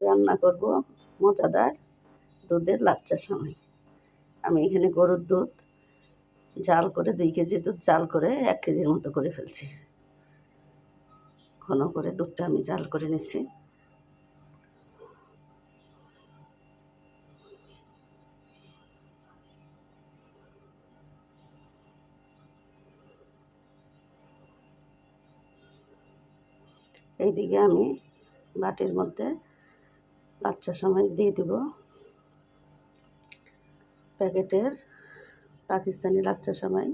রান্না করব মজাদার দুধের লাচ্চা সময়। আমি এখানে গরুর দুধ জাল করে দুই কেজি দুধ জাল করে এক কেজির মতো করে ফেলছি। ঘন করে দুধটা আমি জাল করে নিচ্ছি। এইদিকে আমি বাটির মধ্যে লাচ্চা সময় দিয়ে দিব। প্যাকেটের পাকিস্তানি লাচ্চা সময়।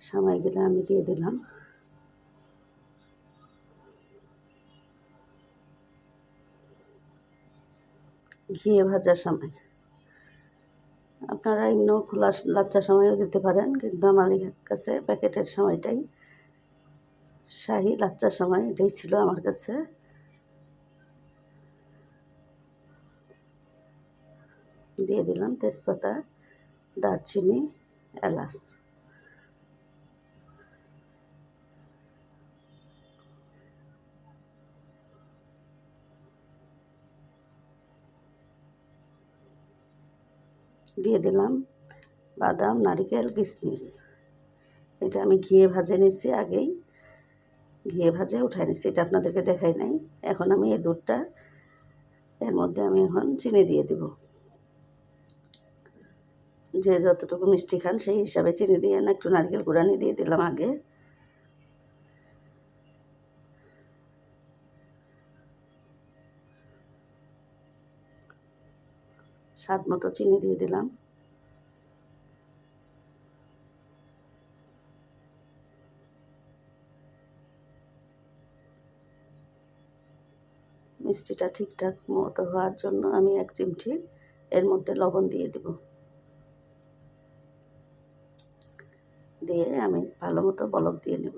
সময়গুলো আমি দিয়ে দিলাম। ঘিয়ে ভাজার সময়। আপনারা এমনি খোলা লাচ্চা সময়ও দিতে পারেন, কিন্তু আমার কাছে প্যাকেটের সময়টাই শাহি লাচ্চার সময় এটাই ছিল আমার কাছে। দিয়ে দিলাম তেজপাতা, দারচিনি, এলাচ। দিয়ে দিলাম বাদাম, নারিকেল কিশমিশ এটা আমি ঘিয়ে ভাজে নিছি আগেই। ঘিয়ে ভাজে উঠাই নিছি এটা আপনাদেরকে দেখাই নাই। এখন আমি এই দুধটা এর মধ্যে আমি এখন চিনি দিয়ে দিব। যে যতটুকু মিষ্টি খান সেই হিসাবে চিনি দিয়ে না, একটু নারকেল কুড়ানি দিয়ে দিলাম আগে। স্বাদ মতো চিনি দিয়ে দিলাম। মিষ্টিটা ঠিকঠাক মতো হওয়ার জন্য আমি এক চিমটি এর মধ্যে লবণ দিয়ে দেব। দিয়ে আমি ভালো মতো বলক দিয়ে নেব।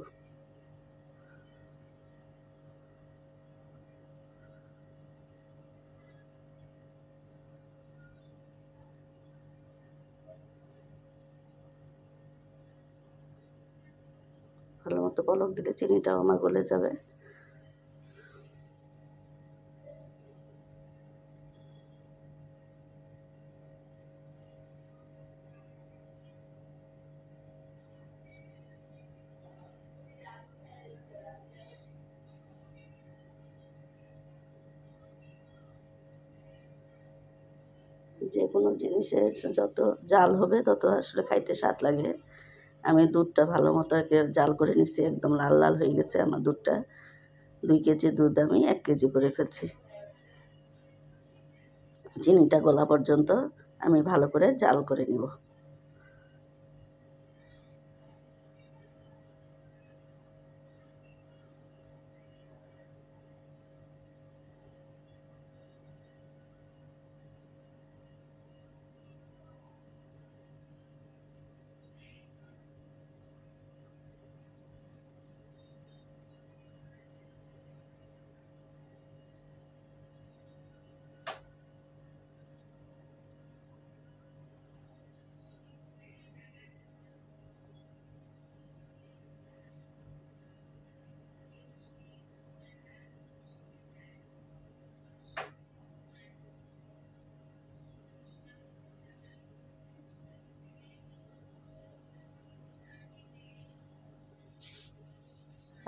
ভালো মতো বলক দিলে চিনিটাও আমার গলে যাবে। যে কোনো জিনিসের যত জাল হবে তত আসলে খাইতে স্বাদ লাগে। আমি দুধটা ভালো মতো একে জাল করে নিচ্ছি একদম লাল লাল হয়ে গেছে আমার দুধটা। দুই কেজি দুধ আমি এক কেজি করে ফেলছি। চিনিটা গলা পর্যন্ত আমি ভালো করে জাল করে নিব।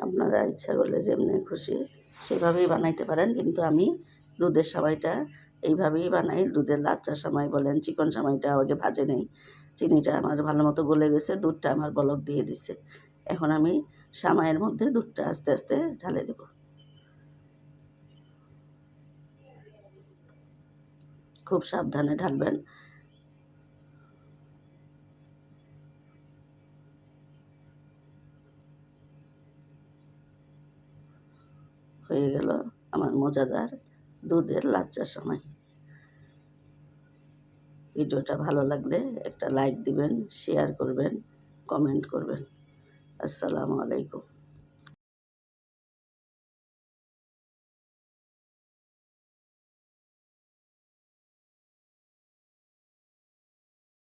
আপনারা ইচ্ছা করলে যেমনি খুশি সেভাবেই বানাইতে পারেন, কিন্তু আমি দুধের সামাইটা এইভাবেই বানাই। দুধের লাচ্চা সামাই বলেন, চিকন সামাইটা আগে ভাজে নেই, চিনিটা আমার ভালো মতো গলে গেছে, দুধটা আমার বলক দিয়ে দিছে। এখন আমি সামাইয়ের মধ্যে দুধটা আস্তে আস্তে ঢালে দেব। খুব সাবধানে ঢালবেন। হয়ে গেল আমার মজাদার দুধের লাচ্চার সময়। ভিডিওটা ভালো লাগলে একটা লাইক দিবেন শেয়ার করবেন কমেন্ট করবেন। আসসালামু আলাইকুম।